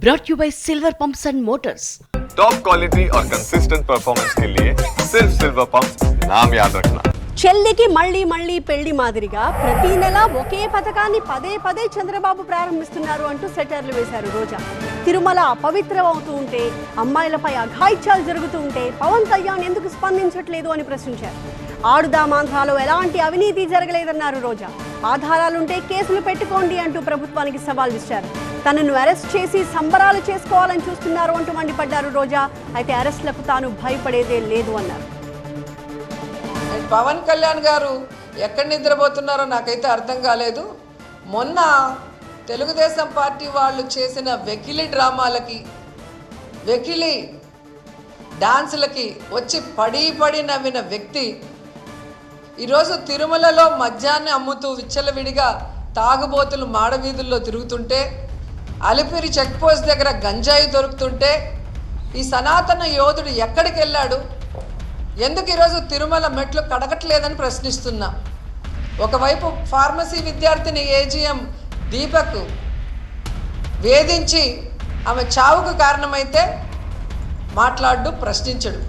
brought you by Silver Pumps and Motors. Top quality और consistent performance के लिए सिर्फ सिल्वर पंप नाम याद रखना చెల్లికి మళ్ళీ మళ్ళీ పెళ్లి మాదిరిగా ప్రతి నెల ఒకే పథకాన్ని పదే పదే చంద్రబాబు ప్రారంభిస్తున్నారు అంటూ సెటర్లు వేశారు రోజా తిరుమల అపవిత్రం అవుతూ ఉంటే అమ్మాయిలపై అఘాయిత్యాలు జరుగుతూ ఉంటే పవన్ కళ్యాణ్ ఎందుకు స్పందించట్లేదు అని ప్రశ్నించారు ఆడుదామాంధ్రాలో ఎలాంటి అవినీతి జరగలేదన్నారు రోజా. ఆధారాలుంటే కేసులు పెట్టుకోండి అంటూ ప్రభుత్వానికి సవాల్ ఇచ్చారు తనను అరెస్ట్ చేసి సంబరాలు చేసుకోవాలని చూస్తున్నారు అంటూ మండిపడ్డారు రోజా. అయితే అరెస్టులకు తాను భయపడేదే లేదు అన్నారు. పవన్ కళ్యాణ్ గారు ఎక్కడ నిద్రపోతున్నారో నాకైతే అర్థం కాలేదు. మొన్న తెలుగుదేశం పార్టీ వాళ్ళు చేసిన వెకిలి డ్రామాలకి వెకిలి డాన్సులకి వచ్చి పడి పడి నవ్విన వ్యక్తి ఈరోజు తిరుమలలో మద్యాన్ని అమ్ముతూ విచ్చలవిడిగా తాగుబోతులు మాడవీధుల్లో తిరుగుతుంటే అలిపిరి చెక్పోస్ట్ దగ్గర గంజాయి దొరుకుతుంటే ఈ సనాతన యోధుడు ఎక్కడికి వెళ్ళాడు? ఎందుకు ఈరోజు తిరుమల మెట్లు కడగట్లేదని ప్రశ్నిస్తున్నా. ఒకవైపు ఫార్మసీ విద్యార్థిని ఏజిఎం దీపక్ వేధించి ఆమె చావుకు కారణమైతే మాట్లాడు ప్రశ్నించడు.